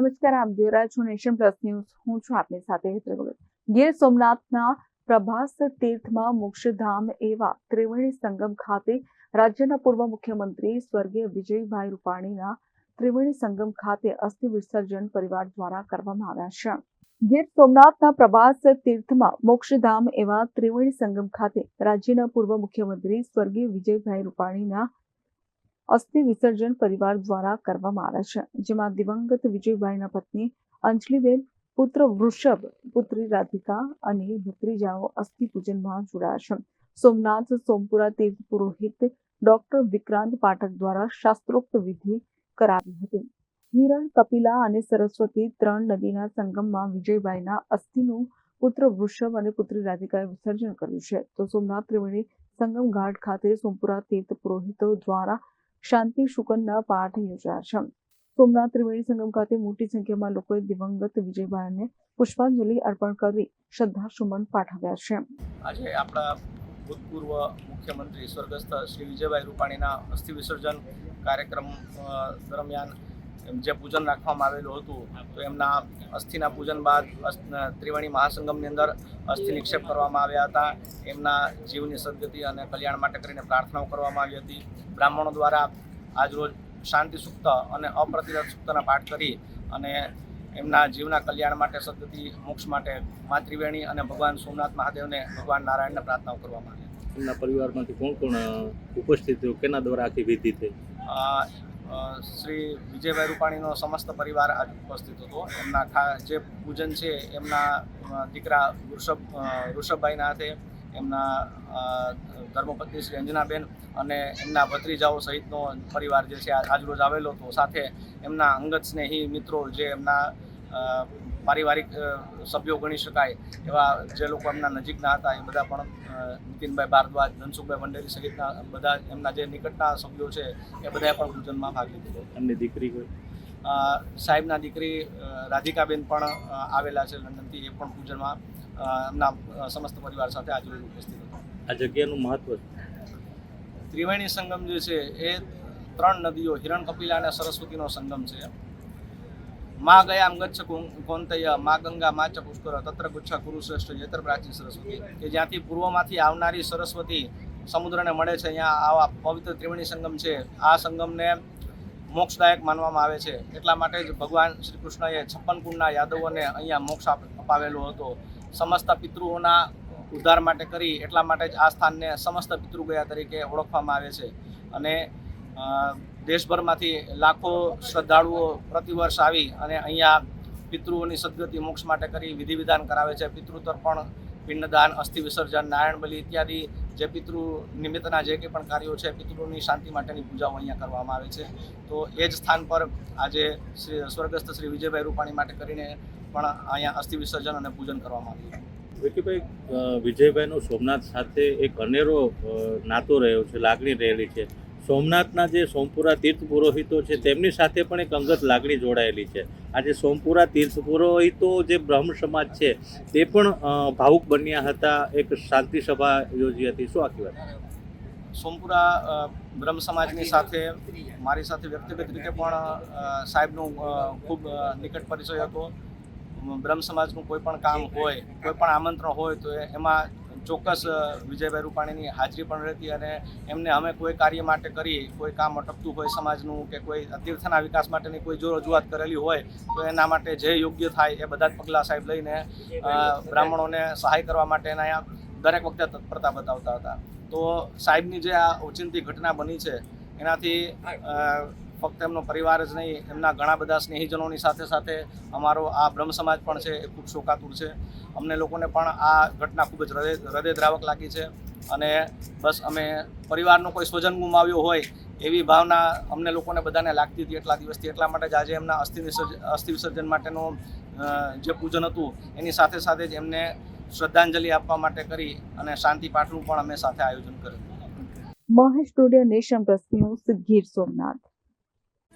નમસ્કાર, આપ જોઈ રહ્યા છો નેશન પ્લસ ન્યૂઝ. હું છું આપની સાથે ભગત ગીર સોમનાથના પ્રભાસ તીર્થમાં મોક્ષધામ એવા ત્રિવેણી સંગમ ખાતે રાજ્યના પૂર્વ મુખ્યમંત્રી સ્વર્ગીય વિજયભાઈ રૂપાણીના ત્રિવેણી સંગમ ખાતે અસ્થિ વિસર્જન પરિવાર દ્વારા કરવામાં આવ્યા છે. ગીર સોમનાથના પ્રભાસ તીર્થમાં મોક્ષધામ એવા ત્રિવેણી સંગમ ખાતે રાજ્યના પૂર્વ મુખ્યમંત્રી સ્વર્ગીય વિજયભાઈ રૂપાણીના અસ્થિ વિસર્જન પરિવાર દ્વારા કરવામાં આવે છે, જેમાં દિવંગત વિજયભાઈના પત્ની અંજલિબેન, પુત્ર વૃષભ, પુત્રી રાધિકા અને ભત્રીજાઓ અસ્થિ પૂજનમાં જોડાયા છે. સોમનાથ, સોમપુરા તીર્થ પુરોહિત ડોક્ટર વિક્રાંત પાઠક દ્વારા શાસ્ત્રોક્ત વિધિ કરાવી હતી. હિરણ, કપિલા અને સરસ્વતી ત્રણ નદીના સંગમમાં વિજયભાઈના અસ્થિનું પુત્ર વૃષભ અને પુત્રી રાધિકાએ વિસર્જન કર્યું છે. તો સોમનાથ ત્રિવેણી સંગમ ઘાટ ખાતે સોમપુરા તીર્થ પુરોહિતો દ્વારા શાંતિ શુકનના પાઠ યોજાયા છે. સોમનાથ ત્રિવેણી સંગમ ખાતે મોટી સંખ્યામાં લોકોએ દિવંગત વિજયભાઈને પુષ્પાંજલિ અર્પણ કરી શ્રદ્ધાસુમન પાઠવ્યા છે. આજે આપણા ભૂતપૂર્વ મુખ્યમંત્રી સ્વર્ગસ્થ શ્રી વિજયભાઈ રૂપાણીના અસ્થિ વિસર્જન કાર્યક્રમ દરમિયાન જે પૂજન રાખવામાં આવેલું હતું તો એમના અસ્થિના પૂજન બાદ ત્રિવેણી મહાસંગમની અંદર અસ્થિ નિક્ષેપ કરવામાં આવ્યા હતા. એમના જીવની સદગતિ અને કલ્યાણ માટે કરીને પ્રાર્થનાઓ કરવામાં આવી હતી. બ્રાહ્મણો દ્વારા આજરોજ શાંતિ સુક્ત અને અપ્રતિરત સુક્તના પાઠ કરી અને એમના જીવના કલ્યાણ માટે સદગતિ મોક્ષ માટે મા ત્રિવેણી અને ભગવાન સોમનાથ મહાદેવને ભગવાન નારાયણને પ્રાર્થનાઓ કરવામાં આવી એમના પરિવારમાંથી કોણ કોણ ઉપસ્થિત કેના દ્વારા આખી વિધિ થઈ? શ્રી વિજયભાઈ રૂપાણીનો સમસ્ત પરિવાર આજ ઉપસ્થિત હતો. એમના ખા, જે પૂજન છે, એમના દીકરા વૃષભ વૃષભભાઈના હાથે, એમના ધર્મપત્ની શ્રી અંજનાબેન અને એમના ભત્રીજાઓ સહિતનો પરિવાર જે છે આજરોજ આવેલો હતો. સાથે એમના અંગત સ્નેહી મિત્રો જે એમના પારિવારિક સભ્યો ગણી શકાય એવા જે લોકો એમના નજીકના હતા એ બધા પણ નીતિનભાઈ ભારદ્વાજ ધનસુખભાઈ ભંડેરી સહિતના બધા એમના જે નિકટના સભ્યો છે એ બધાએ પણ પૂજનમાં ભાગ લીધો એમની દીકરી કોઈ સાહેબના દીકરી રાધિકાબેન પણ આવેલા છે લંડનથી એ પણ પૂજનમાં એમના સમસ્ત પરિવાર સાથે આજે ઉપસ્થિત હતા. આ જગ્યાનું મહત્વ ત્રિવેણી સંગમ જે છે એ ત્રણ નદીઓ હિરણ કપિલા અને સરસ્વતીનો સંગમ છે. મા ગયા ગચ્છ કોંતય મા ગંગા, મા ચ પુષ્કર તત્ર ગુચ્છ કુરુશ્રેષ્ઠ જેતર પ્રાચીન સરસ્વતી, કે જ્યાંથી પૂર્વમાંથી આવનારી સરસ્વતી સમુદ્રને મળે છે, અહીંયા આવા પવિત્ર ત્રિવેણી સંગમ છે. આ સંગમને મોક્ષદાયક માનવામાં આવે છે. એટલા માટે જ ભગવાન શ્રી કૃષ્ણએ છપ્પન કુંડના યાદવોને અહીંયા મોક્ષ અપાવેલો હતો. સમસ્ત પિતૃઓના ઉદ્ધાર માટે કરી, એટલા માટે જ આ સ્થાનને સમસ્ત પિતૃગયા તરીકે ઓળખવામાં આવે છે. અને દેશભરમાંથી લાખો શ્રદ્ધાળુઓ પ્રતિવર્ષ આવી અને અહીંયા પિતૃઓની સદગતિ મોક્ષ માટે કરી વિધિ વિધાન કરાવે છે. પિતૃતર્પણ પિંડદાન, અસ્થિ વિસર્જન, નારાયણ બલિ ઇત્યાદિ જે પિતૃ નિમિત્તના જે કંઈ પણ કાર્યો છે પિતૃની શાંતિ માટેની પૂજાઓ અહીંયા કરવામાં આવે છે. તો એ જ સ્થાન પર આજે શ્રી સ્વર્ગસ્થ શ્રી વિજયભાઈ રૂપાણી માટે કરીને પણ અહીંયા અસ્થિ વિસર્જન અને પૂજન કરવામાં આવ્યું વિકીભાઈ વિજયભાઈનો સોમનાથ સાથે એક અનેરો નાતો રહ્યો છે, લાગણી રહેલી છે. સોમનાથના જે સોમપુરા તીર્થ પુરોહિતો છે, તેમની સાથે પણ એક અંગત લાગણી જોડાયેલી છે. આજે સોમપુરા તીર્થ પુરોહિતો જે બ્રહ્મ સમાજ છે, તે પણ ભાવુક બન્યા હતા, એક શાંતિ સભા યોજી હતી. શું આખી વાત? સોમપુરા બ્રહ્મ સમાજની સાથે, મારી સાથે વ્યક્તિગત રીતે પણ સાહેબનો ખૂબ નિકટ પરિચય હતો. બ્રહ્મ સમાજનું કોઈ પણ કામ હોય, કોઈ પણ આમંત્રણ હોય, તો એમાં ચોક્કસ વિજયભાઈ રૂપાણીની હાજરી પણ રહેતી અને એમને અમે કોઈ કાર્ય માટે કરી, કોઈ કામ અટકતું હોય સમાજનું કે કોઈ તીર્થના વિકાસ માટેની કોઈ જો રજૂઆત કરેલી હોય, તો એના માટે જે યોગ્ય થાય એ બધા જ પગલાં સાહેબ લઈને બ્રાહ્મણોને સહાય કરવા માટે એના દરેક વખતે તત્પરતા બતાવતા હતા. તો સાહેબની જે આ ઓચિંતી ઘટના બની છે, એનાથી ફક્ત એમનો પરિવાર જ નહીં, એમના ઘણા બધા સ્નેહીજનોની સાથે સાથે અમારો આ બ્રહ્મ સમાજ પણ છે, એ ખૂબ શોકાતુર છે. અમને લોકોને પણ આ ઘટના ખૂબ જ હૃદય હૃદયદ્રાવક લાગી છે અને બસ અમે પરિવારનો કોઈ સ્વજન ગુમાવ્યો હોય એવી ભાવના અમને લોકોને બધાને લાગતી હતી એટલા દિવસથી. એટલા માટે જ આજે એમના અસ્થિ વિસર્જન અસ્થિ વિસર્જન માટેનું જે પૂજન હતું, એની સાથે સાથે જ એમને શ્રદ્ધાંજલિ આપવા માટે કરી અને શાંતિ પાઠનું પણ અમે સાથે આયોજન કર્યું. Mahesh studio Nation Plus News Somnath.